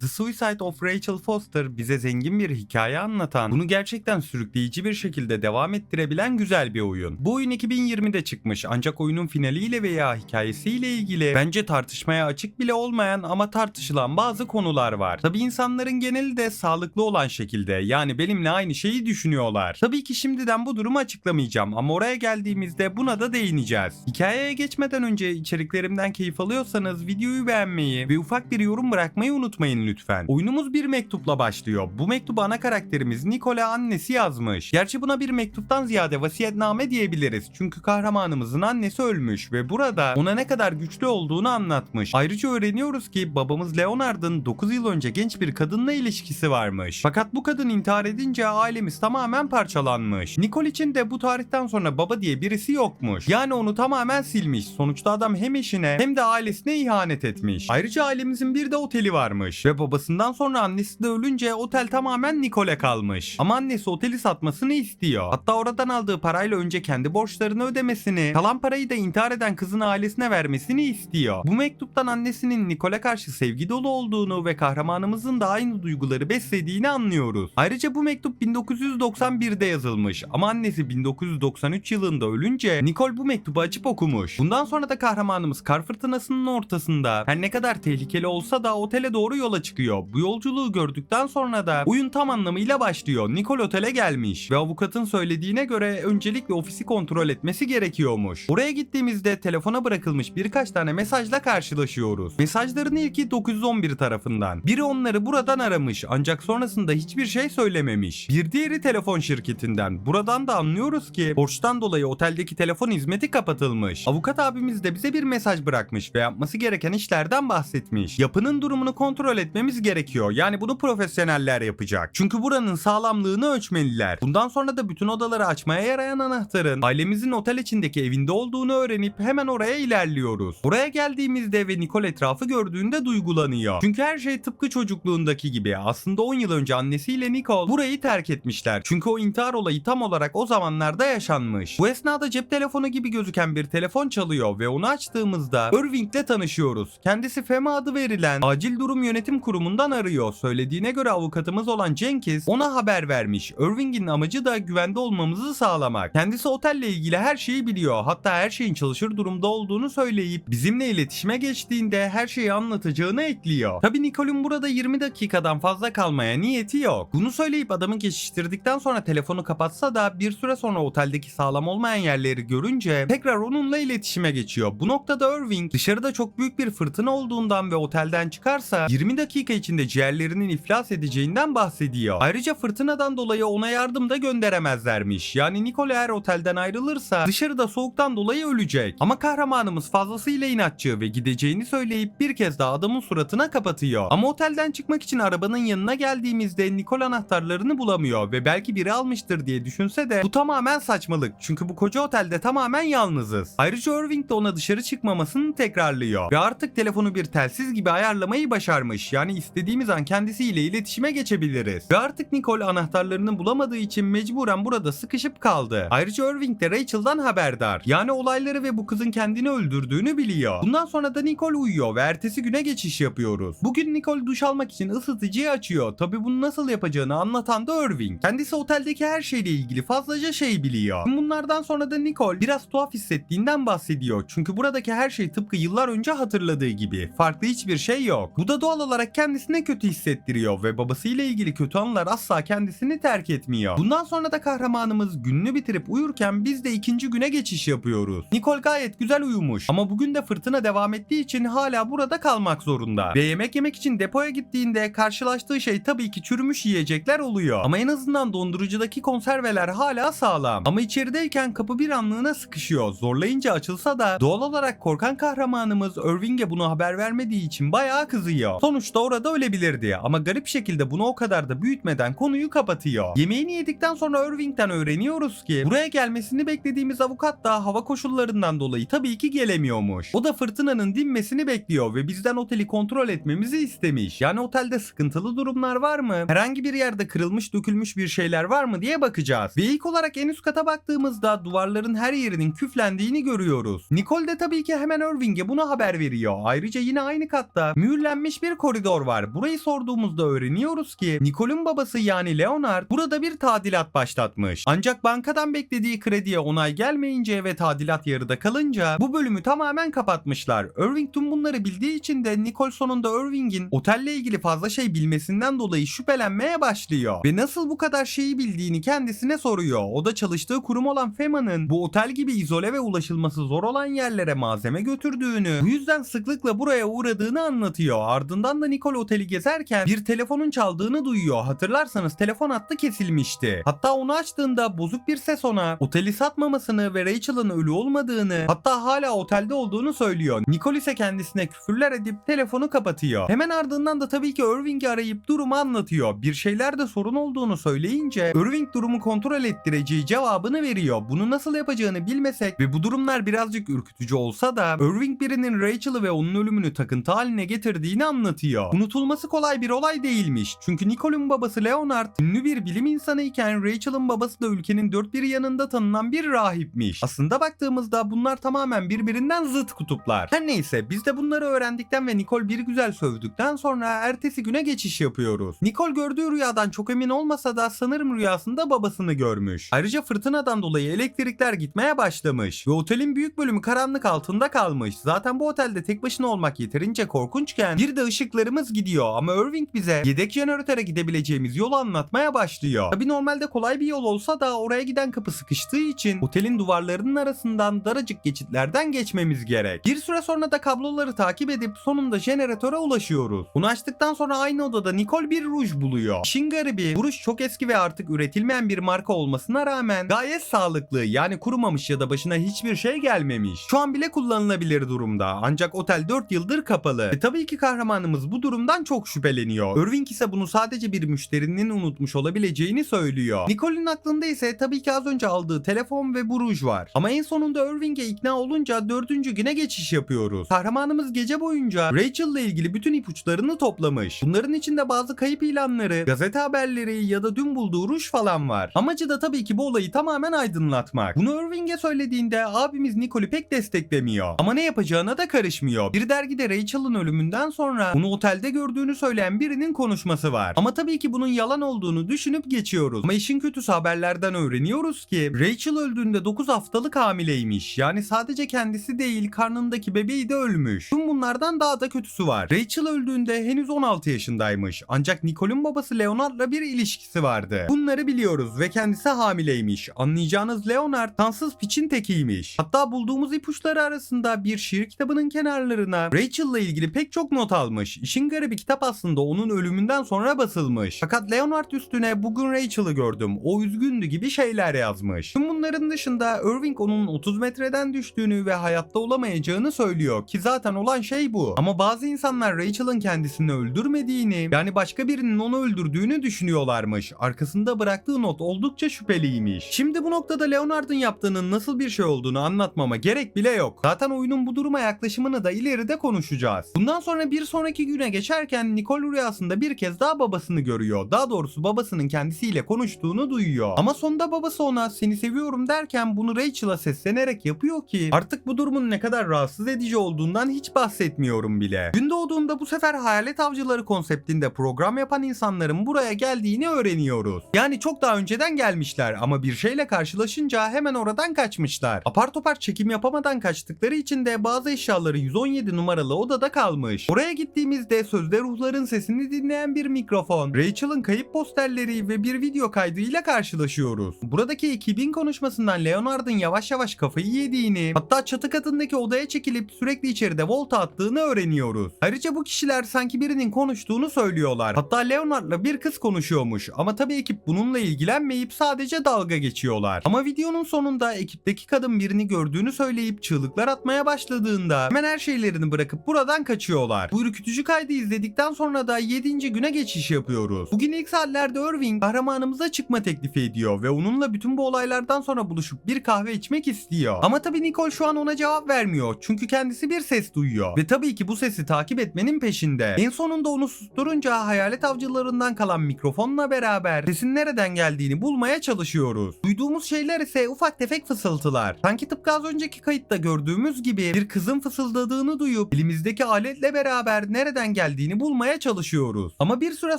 The Suicide of Rachel Foster bize zengin bir hikaye anlatan, bunu gerçekten sürükleyici bir şekilde devam ettirebilen güzel bir oyun. Bu oyun 2020'de çıkmış ancak oyunun finaliyle veya hikayesiyle ilgili bence tartışmaya açık bile olmayan ama tartışılan bazı konular var. Tabi insanların geneli de sağlıklı olan şekilde yani benimle aynı şeyi düşünüyorlar. Tabii ki şimdiden bu durumu açıklamayacağım ama oraya geldiğimizde buna da değineceğiz. Hikayeye geçmeden önce içeriklerimden keyif alıyorsanız videoyu beğenmeyi ve ufak bir yorum bırakmayı unutmayın lütfen. Oyunumuz bir mektupla başlıyor. Bu mektubu ana karakterimiz Nikola annesi yazmış. Gerçi buna bir mektuptan ziyade vasiyetname diyebiliriz. Çünkü kahramanımızın annesi ölmüş ve burada ona ne kadar güçlü olduğunu anlatmış. Ayrıca öğreniyoruz ki babamız Leonard'ın 9 yıl önce genç bir kadınla ilişkisi varmış. Fakat bu kadın intihar edince ailemiz tamamen parçalanmış. Nikol için de bu tarihten sonra baba diye birisi yokmuş. Yani onu tamamen silmiş. Sonuçta adam hem eşine hem de ailesine ihanet etmiş. Ayrıca ailemizin bir de oteli varmış. Ve babasından sonra annesi de ölünce otel tamamen Nikol'e kalmış. Ama annesi oteli satmasını istiyor. Hatta oradan aldığı parayla önce kendi borçlarını ödemesini, kalan parayı da intihar eden kızın ailesine vermesini istiyor. Bu mektuptan annesinin Nikol'e karşı sevgi dolu olduğunu ve kahramanımızın da aynı duyguları beslediğini anlıyoruz. Ayrıca bu mektup 1991'de yazılmış ama annesi 1993 yılında ölünce Nikol bu mektubu açıp okumuş. Bundan sonra da kahramanımız kar fırtınasının ortasında her ne kadar tehlikeli olsa da otele doğru yola çıkıyor. Bu yolculuğu gördükten sonra da oyun tam anlamıyla başlıyor. Nikol otele gelmiş ve avukatın söylediğine göre öncelikle ofisi kontrol etmesi gerekiyormuş. Oraya gittiğimizde telefona bırakılmış birkaç tane mesajla karşılaşıyoruz. Mesajların ilki 911 tarafından. Biri onları buradan aramış ancak sonrasında hiçbir şey söylememiş. Bir diğeri telefon şirketinden. Buradan da anlıyoruz ki borçtan dolayı oteldeki telefon hizmeti kapatılmış. Avukat abimiz de bize bir mesaj bırakmış ve yapması gereken işlerden bahsetmiş. Yapının durumunu kontrol etmemiz gerekiyor. Yani bunu profesyoneller yapacak. Çünkü buranın sağlamlığını ölçmeliler. Bundan sonra da bütün odaları açmaya yarayan anahtarın ailemizin otel içindeki evinde olduğunu öğrenip hemen oraya ilerliyoruz. Oraya geldiğimizde ve Nicole etrafı gördüğünde duygulanıyor. Çünkü her şey tıpkı çocukluğundaki gibi. Aslında 10 yıl önce annesiyle Nicole burayı terk etmişler. Çünkü o intihar olayı tam olarak o zamanlarda yaşanmış. Bu esnada cep telefonu gibi gözüken bir telefon çalıyor ve onu açtığımızda Irving'le tanışıyoruz. Kendisi FEMA adı verilen Acil Durum Yönetim Kurumu'ndan arıyor. Söylediğine göre avukatımız olan Jenkins ona haber vermiş. Irving'in amacı da güvende olmamızı sağlamak. Kendisi otelle ilgili her şeyi biliyor. Hatta her şeyin çalışır durumda olduğunu söyleyip bizimle iletişime geçtiğinde her şeyi anlatacağını ekliyor. Tabi Nicole'un burada 20 dakikadan fazla kalmaya niyeti yok. Bunu söyleyip adamı geçiştirdikten sonra telefonu kapatsa da bir süre sonra oteldeki sağlam olmayan yerleri görünce tekrar onunla iletişime geçiyor. Bu noktada Irving dışarıda çok büyük bir fırtına olduğundan ve otelden çıkarsa 20 dakika içinde ciğerlerinin iflas edeceğinden bahsediyor. Ayrıca fırtınadan dolayı ona yardım da gönderemezlermiş. Yani Nicole eğer otelden ayrılırsa dışarıda soğuktan dolayı ölecek. Ama kahramanımız fazlasıyla inatçı ve gideceğini söyleyip bir kez daha adamın suratına kapatıyor. Ama otelden çıkmak için arabanın yanına geldiğimizde Nicole anahtarlarını bulamıyor ve belki biri almıştır diye düşünse de bu tamamen saçmalık. Çünkü bu koca otelde tamamen yalnızız. Ayrıca Irving de ona dışarı çıkmamasını tekrarlıyor. Ve artık telefonu bir telsiz gibi ayarlamayı başarmış. Yani istediğimiz an kendisiyle iletişime geçebiliriz. Ve artık Nicole anahtarlarını bulamadığı için mecburen burada sıkışıp kaldı. Ayrıca Irving de Rachel'dan haberdar. Yani olayları ve bu kızın kendini öldürdüğünü biliyor. Bundan sonra da Nicole uyuyor ve ertesi güne geçiş yapıyoruz. Bugün Nicole duş almak için ısıtıcıyı açıyor. Tabi bunu nasıl yapacağını anlatan da Irving. Kendisi oteldeki her şeyle ilgili fazlaca şey biliyor. Bunlardan sonra da Nicole biraz tuhaf hissettiğinden bahsediyor. Çünkü buradaki her şey tıpkı yıllar önce hatırladığı gibi. Farklı hiçbir şey yok. Bu da doğal olarak kendisine kötü hissettiriyor ve babasıyla ilgili kötü anılar asla kendisini terk etmiyor. Bundan sonra da kahramanımız gününü bitirip uyurken biz de ikinci güne geçiş yapıyoruz. Nicole gayet güzel uyumuş ama bugün de fırtına devam ettiği için hala burada kalmak zorunda. Ve yemek yemek için depoya gittiğinde karşılaştığı şey tabii ki çürümüş yiyecekler oluyor. Ama en azından dondurucudaki konserveler hala sağlam. Ama içerideyken kapı bir anlığına sıkışıyor. Zorlayınca açılsa da doğal olarak korkan kahramanımız Irving'e bunu haber vermediği için bayağı kızıyor. Sonuçta orada ölebilirdi ama garip şekilde bunu o kadar da büyütmeden konuyu kapatıyor. Yemeğini yedikten sonra Irving'den öğreniyoruz ki buraya gelmesini beklediğimiz avukat da hava koşullarından dolayı tabii ki gelemiyormuş. O da fırtınanın dinmesini bekliyor ve bizden oteli kontrol etmemizi istemiş. Yani otelde sıkıntılı durumlar var mı? Herhangi bir yerde kırılmış dökülmüş bir şeyler var mı diye bakacağız. Ve ilk olarak en üst kata baktığımızda duvarların her yerinin küflendiğini görüyoruz. Nicole de tabii ki hemen Irving'e bunu haber veriyor. Ayrıca yine aynı katta mühürlenmiş bir koridor koridor var. Burayı sorduğumuzda öğreniyoruz ki Nicole'un babası yani Leonard burada bir tadilat başlatmış. Ancak bankadan beklediği krediye onay gelmeyince ve tadilat yarıda kalınca bu bölümü tamamen kapatmışlar. Irving tüm bunları bildiği için de Nicole sonunda Irving'in otelle ilgili fazla şey bilmesinden dolayı şüphelenmeye başlıyor. Ve nasıl bu kadar şeyi bildiğini kendisine soruyor. O da çalıştığı kurum olan FEMA'nın bu otel gibi izole ve ulaşılması zor olan yerlere malzeme götürdüğünü, bu yüzden sıklıkla buraya uğradığını anlatıyor. Ardından da Nicole oteli gezerken bir telefonun çaldığını duyuyor. Hatırlarsanız telefon hattı kesilmişti. Hatta onu açtığında bozuk bir ses ona oteli satmamasını ve Rachel'ın ölü olmadığını hatta hala otelde olduğunu söylüyor. Nicole ise kendisine küfürler edip telefonu kapatıyor. Hemen ardından da tabii ki Irving'i arayıp durumu anlatıyor. Bir şeylerde sorun olduğunu söyleyince Irving durumu kontrol ettireceği cevabını veriyor. Bunu nasıl yapacağını bilmesek ve bu durumlar birazcık ürkütücü olsa da Irving birinin Rachel'ı ve onun ölümünü takıntı haline getirdiğini anlatıyor. Unutulması kolay bir olay değilmiş. Çünkü Nicole'un babası Leonard ünlü bir bilim insanı iken Rachel'ın babası da ülkenin dört bir yanında tanınan bir rahipmiş. Aslında baktığımızda bunlar tamamen birbirinden zıt kutuplar. Her neyse biz de bunları öğrendikten ve Nicole bir güzel sövdükten sonra ertesi güne geçiş yapıyoruz. Nicole gördüğü rüyadan çok emin olmasa da sanırım rüyasında babasını görmüş. Ayrıca fırtınadan dolayı elektrikler gitmeye başlamış ve otelin büyük bölümü karanlık altında kalmış. Zaten bu otelde tek başına olmak yeterince korkunçken bir de ışıklarımız gidiyor ama Irving bize yedek jeneratöre gidebileceğimiz yolu anlatmaya başlıyor. Tabi normalde kolay bir yol olsa da oraya giden kapı sıkıştığı için otelin duvarlarının arasından daracık geçitlerden geçmemiz gerek. Bir süre sonra da kabloları takip edip sonunda jeneratöre ulaşıyoruz. Bunu açtıktan sonra aynı odada Nicole bir ruj buluyor. İşin garibi bu ruj çok eski ve artık üretilmeyen bir marka olmasına rağmen gayet sağlıklı yani kurumamış ya da başına hiçbir şey gelmemiş. Şu an bile kullanılabilir durumda ancak otel 4 yıldır kapalı. E tabii ki kahramanımız bu durumdan çok şüpheleniyor. Irving ise bunu sadece bir müşterinin unutmuş olabileceğini söylüyor. Nicole'in aklında ise tabii ki az önce aldığı telefon ve bu ruj var. Ama en sonunda Irving'e ikna olunca dördüncü güne geçiş yapıyoruz. Kahramanımız gece boyunca Rachel'la ilgili bütün ipuçlarını toplamış. Bunların içinde bazı kayıp ilanları, gazete haberleri ya da dün bulduğu ruj falan var. Amacı da tabii ki bu olayı tamamen aydınlatmak. Bunu Irving'e söylediğinde abimiz Nicole'ü pek desteklemiyor. Ama ne yapacağına da karışmıyor. Bir dergide Rachel'ın ölümünden sonra bunu otelde gördüğünü söyleyen birinin konuşması var. Ama tabii ki bunun yalan olduğunu düşünüp geçiyoruz. Ama işin kötüsü haberlerden öğreniyoruz ki Rachel öldüğünde 9 haftalık hamileymiş. Yani sadece kendisi değil karnındaki bebeği de ölmüş. Tüm bunlardan daha da kötüsü var. Rachel öldüğünde henüz 16 yaşındaymış. Ancak Nicole'un babası Leonard'la bir ilişkisi vardı. Bunları biliyoruz ve kendisi hamileymiş. Anlayacağınız Leonard tansız piçin tekiymiş. Hatta bulduğumuz ipuçları arasında bir şiir kitabının kenarlarına Rachel'la ilgili pek çok not almış. İşin garibi kitap aslında onun ölümünden sonra basılmış. Fakat Leonard üstüne bugün Rachel'ı gördüm. O üzgündü gibi şeyler yazmış. Tüm bunların dışında Irving onun 30 metreden düştüğünü ve hayatta olamayacağını söylüyor ki zaten olan şey bu. Ama bazı insanlar Rachel'ın kendisini öldürmediğini yani başka birinin onu öldürdüğünü düşünüyorlarmış. Arkasında bıraktığı not oldukça şüpheliymiş. Şimdi bu noktada Leonard'ın yaptığının nasıl bir şey olduğunu anlatmama gerek bile yok. Zaten oyunun bu duruma yaklaşımını da ileride konuşacağız. Bundan sonra bir sonraki güne geçerken Nicole rüyasında bir kez daha babasını görüyor. Daha doğrusu babasının kendisiyle konuştuğunu duyuyor. Ama sonunda babası ona seni seviyorum derken bunu Rachel'a seslenerek yapıyor ki artık bu durumun ne kadar rahatsız edici olduğundan hiç bahsetmiyorum bile. Gün doğduğunda bu sefer hayalet avcıları konseptinde program yapan insanların buraya geldiğini öğreniyoruz. Yani çok daha önceden gelmişler ama bir şeyle karşılaşınca hemen oradan kaçmışlar. Apar topar çekim yapamadan kaçtıkları için de bazı eşyaları 117 numaralı odada kalmış. Oraya gittiğimizde sözde ruhların sesini dinleyen bir mikrofon, Rachel'ın kayıp posterleri ve bir video kaydıyla karşılaşıyoruz. Buradaki ekibin konuşmasından Leonard'ın yavaş yavaş kafayı yediğini, hatta çatı katındaki odaya çekilip sürekli içeride volta attığını öğreniyoruz. Ayrıca bu kişiler sanki birinin konuştuğunu söylüyorlar. Hatta Leonard'la bir kız konuşuyormuş ama tabii ekip bununla ilgilenmeyip sadece dalga geçiyorlar. Ama videonun sonunda ekipteki kadın birini gördüğünü söyleyip çığlıklar atmaya başladığında hemen her şeylerini bırakıp buradan kaçıyorlar. Bu ürkütücü kaydı izledikten sonra da 7. güne geçiş yapıyoruz. Bugün ilk saatlerde Irving kahramanımıza çıkma teklifi ediyor ve onunla bütün bu olaylardan sonra buluşup bir kahve içmek istiyor. Ama tabii Nicole şu an ona cevap vermiyor çünkü kendisi bir ses duyuyor ve tabii ki bu sesi takip etmenin peşinde. En sonunda onu susturunca hayalet avcılarından kalan mikrofonla beraber sesin nereden geldiğini bulmaya çalışıyoruz. Duyduğumuz şeyler ise ufak tefek fısıltılar. Sanki tıpkı az önceki kayıtta gördüğümüz gibi bir kızın fısıldadığını duyup elimizdeki aletle beraber nereden geldiğini bulmaya çalışıyoruz. Ama bir süre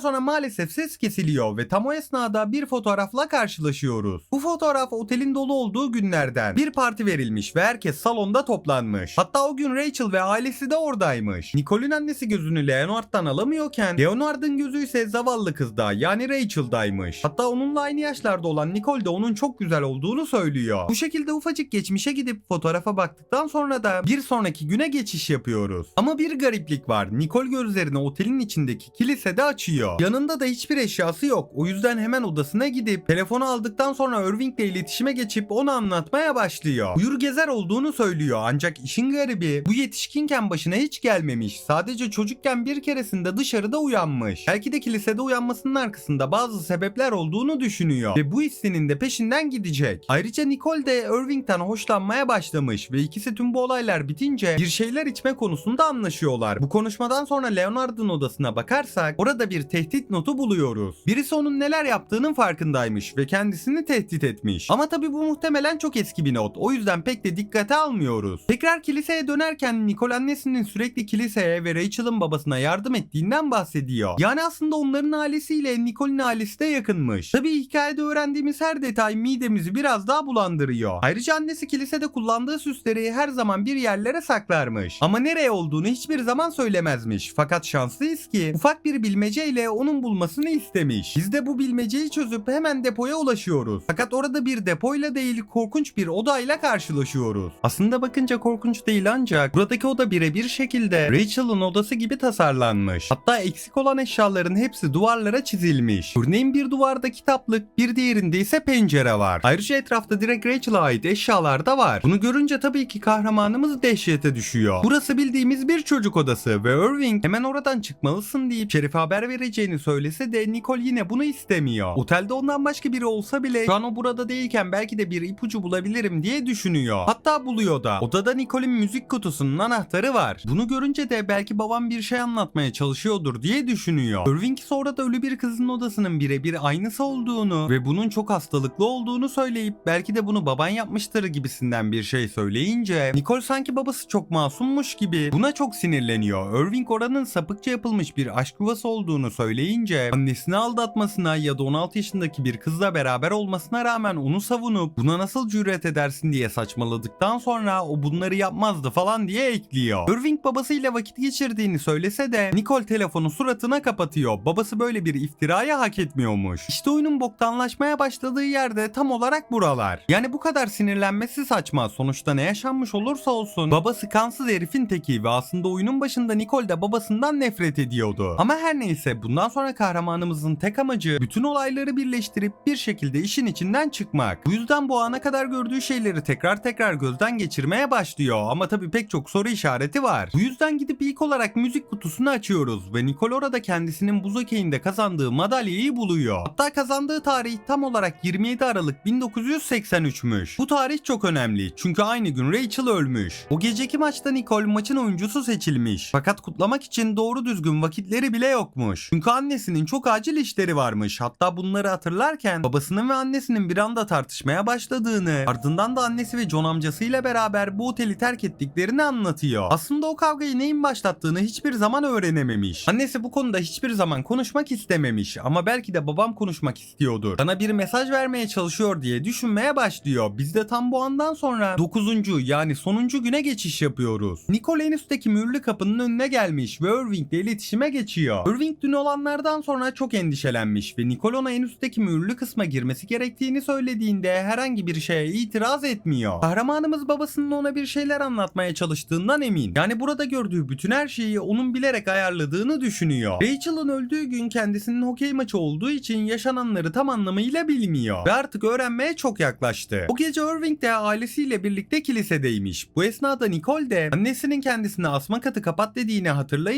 sonra maalesef ses kesiliyor ve tam o esnada bir fotoğrafla karşılaşıyoruz. Bu fotoğraf otelin dolu olduğu günlerden. Bir parti verilmiş ve herkes salonda toplanmış. Hatta o gün Rachel ve ailesi de oradaymış. Nicole'ün annesi gözünü Leonard'dan alamıyorken Leonard'ın gözü ise zavallı kızda yani Rachel'daymış. Hatta onunla aynı yaşlarda olan Nicole de onun çok güzel olduğunu söylüyor. Bu şekilde ufacık geçmişe gidip fotoğrafa baktıktan sonra da bir sonraki güne geçiş yapıyoruz. Ama bir gariplik var. Nicole gözlerini otelin içindeki kilisede açıyor. Yanında da hiçbir eşyası yok. O yüzden hemen odasına gidip telefonu aldıktan sonra Irving'le iletişime geçip onu anlatmaya başlıyor. Uyur gezer olduğunu söylüyor ancak işin garibi bu yetişkinken başına hiç gelmemiş. Sadece çocukken bir keresinde dışarıda uyanmış. Belki de kilisede uyanmasının arkasında bazı sebepler olduğunu düşünüyor ve bu hissinin de peşinden gidecek. Ayrıca Nicole de Irving'den hoşlanmaya başlamış ve ikisi tüm bu olaylar bitince bir şeyler içme konusunda anlaşıyorlar. Bu konuşmadan sonra Leonard'ın odasına bakarsak orada bir tehdit notu buluyoruz. Birisi onun neler yaptığının farkındaymış ve kendisini tehdit etmiş. Ama tabi bu muhtemelen çok eski bir not. O yüzden pek de dikkate almıyoruz. Tekrar kiliseye dönerken Nicole annesinin sürekli kiliseye ve Rachel'ın babasına yardım ettiğinden bahsediyor. Yani aslında onların ailesiyle Nicole'in ailesi de yakınmış. Tabi hikayede öğrendiğimiz her detay midemizi biraz daha bulandırıyor. Ayrıca annesi kilisede kullandığı süsleri her zaman bir yerlere saklarmış. Ama nereye olduğunu hiçbir zaman söylemezmiş. Fakat şanslıyız ki ufak bir bilmeceyle onun bulmasını istemiş. Biz de bu bilmeceyi çözüp hemen depoya ulaşıyoruz. Fakat orada bir depoyla değil korkunç bir odayla karşılaşıyoruz. Aslında bakınca korkunç değil ancak buradaki oda birebir şekilde Rachel'ın odası gibi tasarlanmış. Hatta eksik olan eşyaların hepsi duvarlara çizilmiş. Örneğin bir duvarda kitaplık, bir diğerinde ise pencere var. Ayrıca etrafta direkt Rachel'a ait eşyalar da var. Bunu görünce tabii ki kahramanımız dehşete düşüyor. Burası bildiğimiz bir çocuk odası ve Irving hemen oradan çıkmalısın deyip Şerif'e haber vereceğini söylese de Nicole yine bunu istemiyor. Otelde ondan başka biri olsa bile şu an o burada değilken belki de bir ipucu bulabilirim diye düşünüyor. Hatta buluyor da. Odada Nicole'in müzik kutusunun anahtarı var. Bunu görünce de belki babam bir şey anlatmaya çalışıyordur diye düşünüyor. Irving sonra da ölü bir kızın odasının birebir aynısı olduğunu ve bunun çok hastalıklı olduğunu söyleyip belki de bunu baban yapmıştır gibisinden bir şey söyleyince Nicole sanki babası çok masummuş gibi buna çok sinirleniyor. Irving oranın sapıkça yapılmış bir aşk yuvası olduğunu söyleyince annesini aldatmasına ya da 16 yaşındaki bir kızla beraber olmasına rağmen onu savunup buna nasıl cüret edersin diye saçmaladıktan sonra o bunları yapmazdı falan diye ekliyor. Irving babasıyla vakit geçirdiğini söylese de Nicole telefonu suratına kapatıyor. Babası böyle bir iftirayı hak etmiyormuş. İşte oyunun boktanlaşmaya başladığı yerde tam olarak buralar. Yani bu kadar sinirlenmesi saçma. Sonuçta ne yaşanmış olursa olsun babası kansız herifin teki ve aslında oyunun başında Nicole de babasından nefret ediyordu. Ama her neyse bundan sonra kahramanımızın tek amacı bütün olayları birleştirip bir şekilde işin içinden çıkmak. Bu yüzden bu ana kadar gördüğü şeyleri tekrar tekrar gözden geçirmeye başlıyor ama tabii pek çok soru işareti var. Bu yüzden gidip ilk olarak müzik kutusunu açıyoruz ve Nicole orada kendisinin buz okeyinde kazandığı madalyayı buluyor. Hatta kazandığı tarih tam olarak 27 Aralık 1983'müş. Bu tarih çok önemli çünkü aynı gün Rachel ölmüş. O geceki maçta Nicole maçın oyuncusu seçilmiş. Fakat kutlamak için doğru düzgün vakitleri bile yokmuş. Çünkü annesinin çok acil işleri varmış. Hatta bunları hatırlarken babasının ve annesinin bir anda tartışmaya başladığını, ardından da annesi ve John amcasıyla beraber bu oteli terk ettiklerini anlatıyor. Aslında o kavgayı neyin başlattığını hiçbir zaman öğrenememiş. Annesi bu konuda hiçbir zaman konuşmak istememiş ama belki de babam konuşmak istiyordur. Bana bir mesaj vermeye çalışıyor diye düşünmeye başlıyor. Biz de tam bu andan sonra 9. yani sonuncu güne geçiş yapıyoruz. Nicole en üstteki mühürlü kapının önüne gelmiş ve Irving ile iletişime geçiyor. Irving dün olanlardan sonra çok endişelenmiş ve Nicole ona en üstteki mühürlü kısma girmesi gerektiğini söylediğinde herhangi bir şeye itiraz etmiyor. Kahramanımız babasının ona bir şeyler anlatmaya çalıştığından emin. Yani burada gördüğü bütün her şeyi onun bilerek ayarladığını düşünüyor. Rachel'ın öldüğü gün kendisinin hokey maçı olduğu için yaşananları tam anlamıyla bilmiyor. Ve artık öğrenmeye çok yaklaştı. O gece Irving de ailesiyle birlikte kilisedeymiş. Bu esnada Nicole de annesinin kendisine asma katı kapat dediğini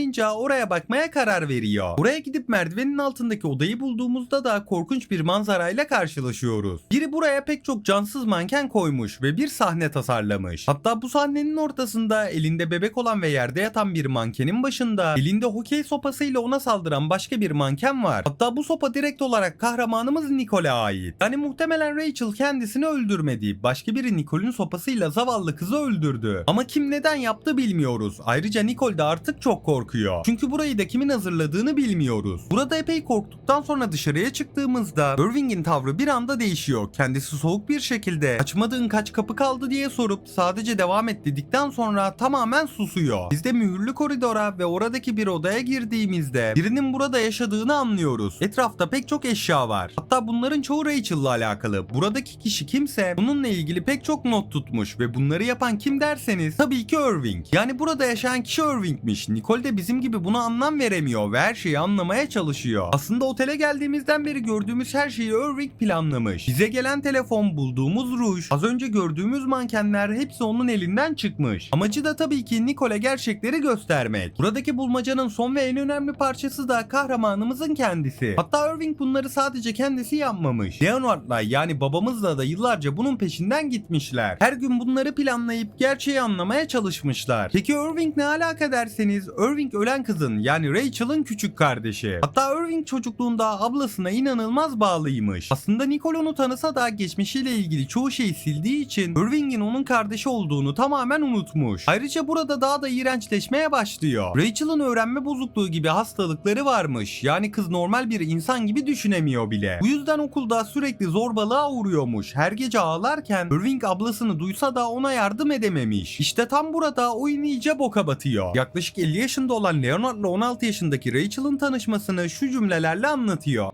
hatırlayınca oraya bakmaya karar veriyor. Buraya gidip merdivenin altındaki odayı bulduğumuzda da korkunç bir manzarayla karşılaşıyoruz. Biri buraya pek çok cansız manken koymuş ve bir sahne tasarlamış. Hatta bu sahnenin ortasında elinde bebek olan ve yerde yatan bir mankenin başında elinde hokey sopasıyla ona saldıran başka bir manken var. Hatta bu sopa direkt olarak kahramanımız Nicole'e ait. Yani muhtemelen Rachel kendisini öldürmedi. Başka biri Nicole'ün sopasıyla zavallı kızı öldürdü. Ama kim neden yaptı bilmiyoruz. Ayrıca Nicole de artık çok korkuyor. Korkuyor. Çünkü burayı da kimin hazırladığını bilmiyoruz. Burada epey korktuktan sonra dışarıya çıktığımızda Irving'in tavrı bir anda değişiyor. Kendisi soğuk bir şekilde açmadığın kaç kapı kaldı diye sorup sadece devam et dedikten sonra tamamen susuyor. Biz de mühürlü koridora ve oradaki bir odaya girdiğimizde birinin burada yaşadığını anlıyoruz. Etrafta pek çok eşya var. Hatta bunların çoğu Rachel'la alakalı. Buradaki kişi kimse bununla ilgili pek çok not tutmuş ve bunları yapan kim derseniz tabii ki Irving. Yani burada yaşayan kişi Irving'miş. Nicole de bizim gibi buna anlam veremiyor ve her şeyi anlamaya çalışıyor. Aslında otele geldiğimizden beri gördüğümüz her şeyi Irving planlamış. Bize gelen telefon, bulduğumuz ruj, az önce gördüğümüz mankenler hepsi onun elinden çıkmış. Amacı da tabii ki Nicole'e gerçekleri göstermek. Buradaki bulmacanın son ve en önemli parçası da kahramanımızın kendisi. Hatta Irving bunları sadece kendisi yapmamış. Leonard'la yani babamızla da yıllarca bunun peşinden gitmişler. Her gün bunları planlayıp gerçeği anlamaya çalışmışlar. Peki Irving ne alaka derseniz Irving ölen kızın yani Rachel'ın küçük kardeşi. Hatta Irving çocukluğunda ablasına inanılmaz bağlıymış. Aslında Nicole onu tanısa da geçmişiyle ilgili çoğu şeyi sildiği için Irving'in onun kardeşi olduğunu tamamen unutmuş. Ayrıca burada daha da iğrençleşmeye başlıyor. Rachel'ın öğrenme bozukluğu gibi hastalıkları varmış. Yani kız normal bir insan gibi düşünemiyor bile. Bu yüzden okulda sürekli zorbalığa uğruyormuş. Her gece ağlarken Irving ablasını duysa da ona yardım edememiş. İşte tam burada oyun iyice boka batıyor. Yaklaşık 50 yaşında olan Leonard'la 16 yaşındaki Rachel'ın tanışmasını şu cümlelerle anlatıyor.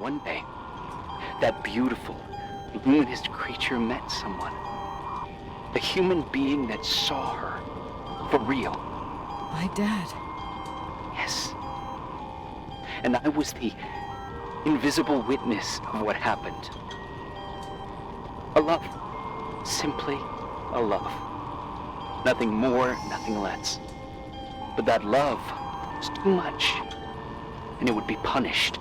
One day, that beautiful, luminous creature met someone. A human being that saw her. For real. My dad. Yes. And I was the invisible witness of what happened. A love. Simply a love. Nothing more, nothing less. But that love was too much. And it would be punished.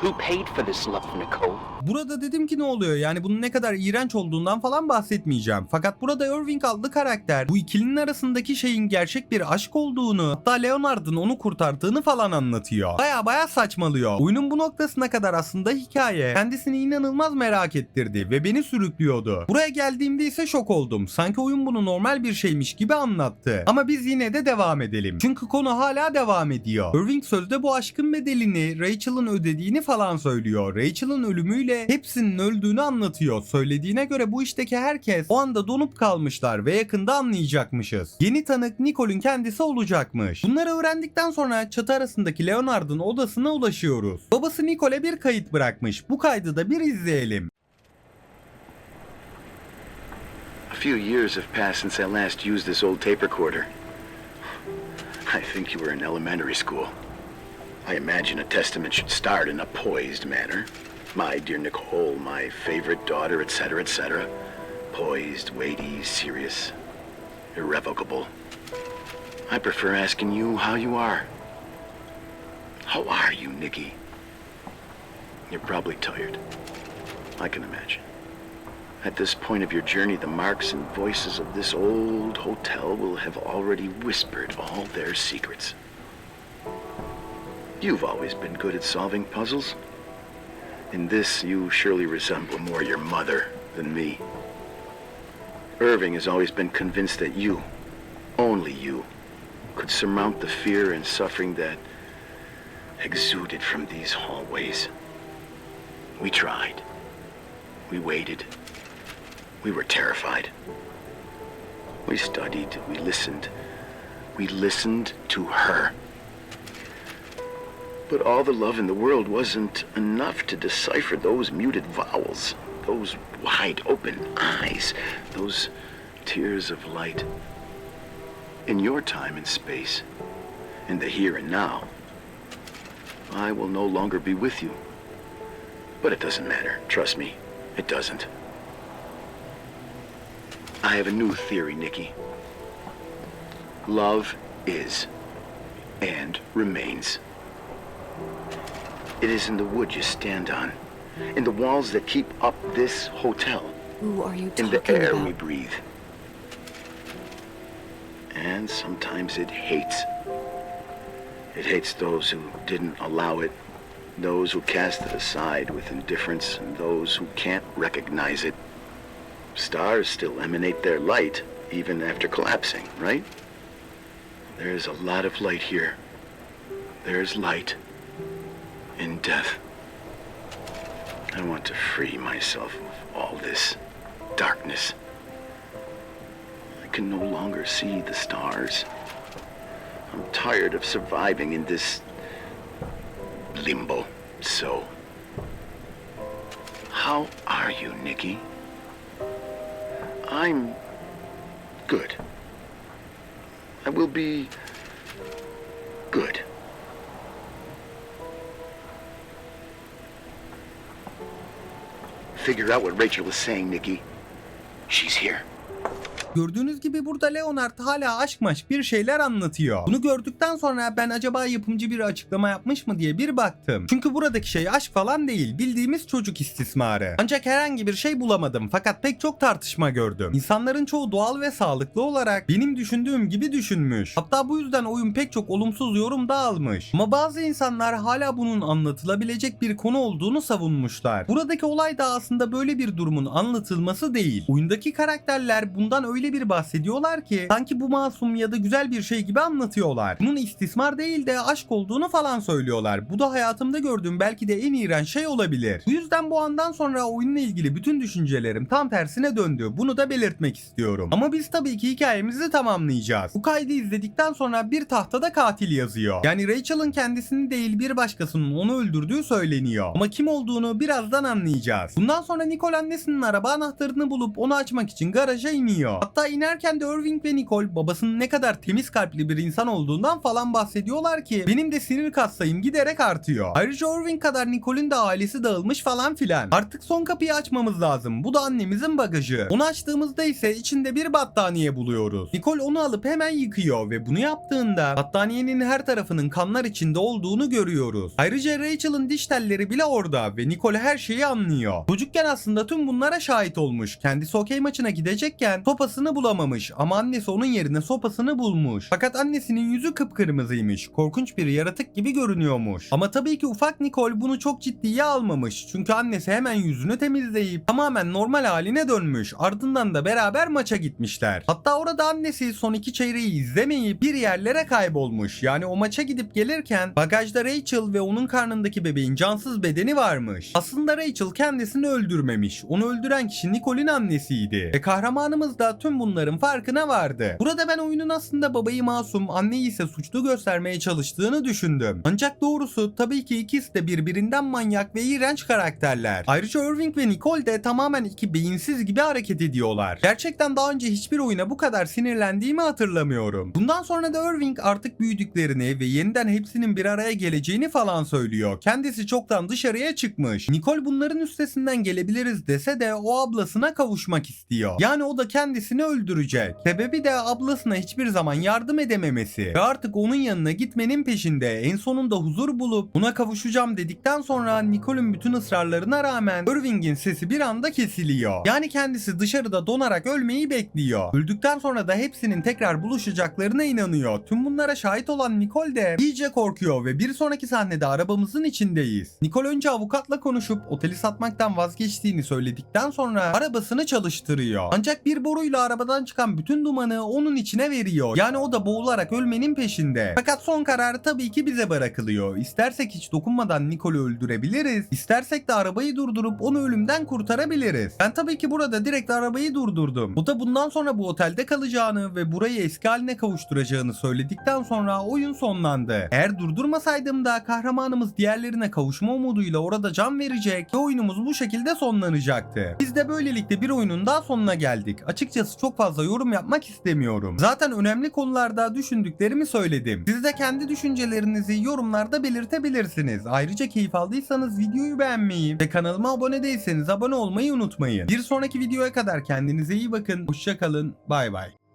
Who paid for this love, Nicole? Burada dedim ki ne oluyor yani bunun ne kadar iğrenç olduğundan falan bahsetmeyeceğim. Fakat burada Irving adlı karakter bu ikilinin arasındaki şeyin gerçek bir aşk olduğunu hatta Leonard'ın onu kurtardığını falan anlatıyor. Baya baya saçmalıyor. Oyunun bu noktasına kadar aslında hikaye kendisini inanılmaz merak ettirdi ve beni sürüklüyordu. Buraya geldiğimde ise şok oldum. Sanki oyun bunu normal bir şeymiş gibi anlattı. Ama biz yine de devam edelim. Çünkü konu hala devam ediyor. Irving sözde bu aşkın bedelini Rachel'ın ödediğini falan söylüyor. Rachel'ın ölümüyle hepsinin öldüğünü anlatıyor. Söylediğine göre bu işteki herkes o anda donup kalmışlar ve yakında anlayacakmışız. Yeni tanık Nicole'ün kendisi olacakmış. Bunları öğrendikten sonra çatı arasındaki Leonard'ın odasına ulaşıyoruz. Babası Nicole'e bir kayıt bırakmış. Bu kaydı da bir izleyelim. A few years have passed since I last used this old tape recorder. I think you were in elementary school. I imagine a testament should start in a poised manner. My dear Nicole, my favorite daughter, etc., etc. Poised, weighty, serious, irrevocable. I prefer asking you how you are. How are you, Nikki? You're probably tired. I can imagine. At this point of your journey, the marks and voices of this old hotel will have already whispered all their secrets. You've always been good at solving puzzles. In this, you surely resemble more your mother than me. Irving has always been convinced that you, only you, could surmount the fear and suffering that exuded from these hallways. We tried. We waited. We were terrified. We studied, we listened. We listened to her. But all the love in the world wasn't enough to decipher those muted vowels, those wide open eyes, those tears of light. In your time and space, in the here and now, I will no longer be with you. But it doesn't matter, trust me, it doesn't. I have a new theory, Nikki. Love is and remains. It is in the wood you stand on, in the walls that keep up this hotel, Who are you in talking the air about? we breathe. And sometimes it hates. It hates those who didn't allow it, those who cast it aside with indifference, and those who can't recognize it. Stars still emanate their light even after collapsing, right? There is a lot of light here. There is light in death. I want to free myself of all this darkness. I can no longer see the stars. I'm tired of surviving in this limbo. So, how are you, Nikki? I'm good. I will be good. Figure out what Rachel was saying, Nikki. She's here. Gördüğünüz gibi burada Leonard hala aşk maş bir şeyler anlatıyor. Bunu gördükten sonra ben acaba yapımcı bir açıklama yapmış mı diye bir baktım. Çünkü buradaki şey aşk falan değil bildiğimiz çocuk istismarı. Ancak herhangi bir şey bulamadım fakat pek çok tartışma gördüm. İnsanların çoğu doğal ve sağlıklı olarak benim düşündüğüm gibi düşünmüş. Hatta bu yüzden oyun pek çok olumsuz yorum da almış. Ama bazı insanlar hala bunun anlatılabilecek bir konu olduğunu savunmuşlar. Buradaki olay da aslında böyle bir durumun anlatılması değil. Oyundaki karakterler bundan öyle bir bahsediyorlar ki sanki bu masum ya da güzel bir şey gibi anlatıyorlar. Bunun istismar değil de aşk olduğunu falan söylüyorlar. Bu da hayatımda gördüğüm belki de en iğrenç şey olabilir. Bu yüzden bu andan sonra oyunla ilgili bütün düşüncelerim tam tersine döndü. Bunu da belirtmek istiyorum. Ama biz tabii ki hikayemizi tamamlayacağız. Bu kaydı izledikten sonra bir tahtada katil yazıyor. Yani Rachel'ın kendisini değil bir başkasının onu öldürdüğü söyleniyor. Ama kim olduğunu birazdan anlayacağız. Bundan sonra Nicole annesinin araba anahtarını bulup onu açmak için garaja iniyor. Hatta inerken de Irving ve Nicole babasının ne kadar temiz kalpli bir insan olduğundan falan bahsediyorlar ki benim de sinir katsayım giderek artıyor. Ayrıca Irving kadar Nicole'ün de ailesi dağılmış falan filan. Artık son kapıyı açmamız lazım. Bu da annemizin bagajı. Onu açtığımızda ise içinde bir battaniye buluyoruz. Nicole onu alıp hemen yıkıyor ve bunu yaptığında battaniyenin her tarafının kanlar içinde olduğunu görüyoruz. Ayrıca Rachel'ın diş telleri bile orada ve Nicole her şeyi anlıyor. Çocukken aslında tüm bunlara şahit olmuş. Kendisi okey maçına gidecekken sopasını bulamamış ama annesi onun yerine sopasını bulmuş. Fakat annesinin yüzü kıpkırmızıymış. Korkunç bir yaratık gibi görünüyormuş. Ama tabii ki ufak Nicole bunu çok ciddiye almamış. Çünkü annesi hemen yüzünü temizleyip tamamen normal haline dönmüş. Ardından da beraber maça gitmişler. Hatta orada annesi son iki çeyreği izlemeyip bir yerlere kaybolmuş. Yani o maça gidip gelirken bagajda Rachel ve onun karnındaki bebeğin cansız bedeni varmış. Aslında Rachel kendisini öldürmemiş. Onu öldüren kişi Nicole'in annesiydi. Ve kahramanımız da tüm bunların farkına vardı. Burada ben oyunun aslında babayı masum, anneyi ise suçlu göstermeye çalıştığını düşündüm. Ancak doğrusu tabii ki ikisi de birbirinden manyak ve iğrenç karakterler. Ayrıca Irving ve Nicole de tamamen iki beyinsiz gibi hareket ediyorlar. Gerçekten daha önce hiçbir oyuna bu kadar sinirlendiğimi hatırlamıyorum. Bundan sonra da Irving artık büyüdüklerini ve yeniden hepsinin bir araya geleceğini falan söylüyor. Kendisi çoktan dışarıya çıkmış. Nicole bunların üstesinden gelebiliriz dese de o ablasına kavuşmak istiyor. Yani o da kendisini öldürecek. Sebebi de ablasına hiçbir zaman yardım edememesi ve artık onun yanına gitmenin peşinde en sonunda huzur bulup buna kavuşacağım dedikten sonra Nicole'ün bütün ısrarlarına rağmen Irving'in sesi bir anda kesiliyor. Yani kendisi dışarıda donarak ölmeyi bekliyor. Öldükten sonra da hepsinin tekrar buluşacaklarına inanıyor. Tüm bunlara şahit olan Nicole de iyice korkuyor ve bir sonraki sahnede arabamızın içindeyiz. Nicole önce avukatla konuşup oteli satmaktan vazgeçtiğini söyledikten sonra arabasını çalıştırıyor. Ancak bir boruyla arabadan çıkan bütün dumanı onun içine veriyor. Yani o da boğularak ölmenin peşinde. Fakat son kararı tabii ki bize bırakılıyor. İstersek hiç dokunmadan Nicole'u öldürebiliriz. İstersek de arabayı durdurup onu ölümden kurtarabiliriz. Ben tabii ki burada direkt arabayı durdurdum. O da bundan sonra bu otelde kalacağını ve burayı eski haline kavuşturacağını söyledikten sonra oyun sonlandı. Eğer durdurmasaydım da kahramanımız diğerlerine kavuşma umuduyla orada can verecek ve oyunumuz bu şekilde sonlanacaktı. Biz de böylelikle bir oyunun daha sonuna geldik. Açıkçası çok fazla yorum yapmak istemiyorum. Zaten önemli konularda düşündüklerimi söyledim. Siz de kendi düşüncelerinizi yorumlarda belirtebilirsiniz. Ayrıca keyif aldıysanız videoyu beğenmeyi ve kanalıma abone değilseniz abone olmayı unutmayın. Bir sonraki videoya kadar kendinize iyi bakın. Hoşçakalın. Bay bay.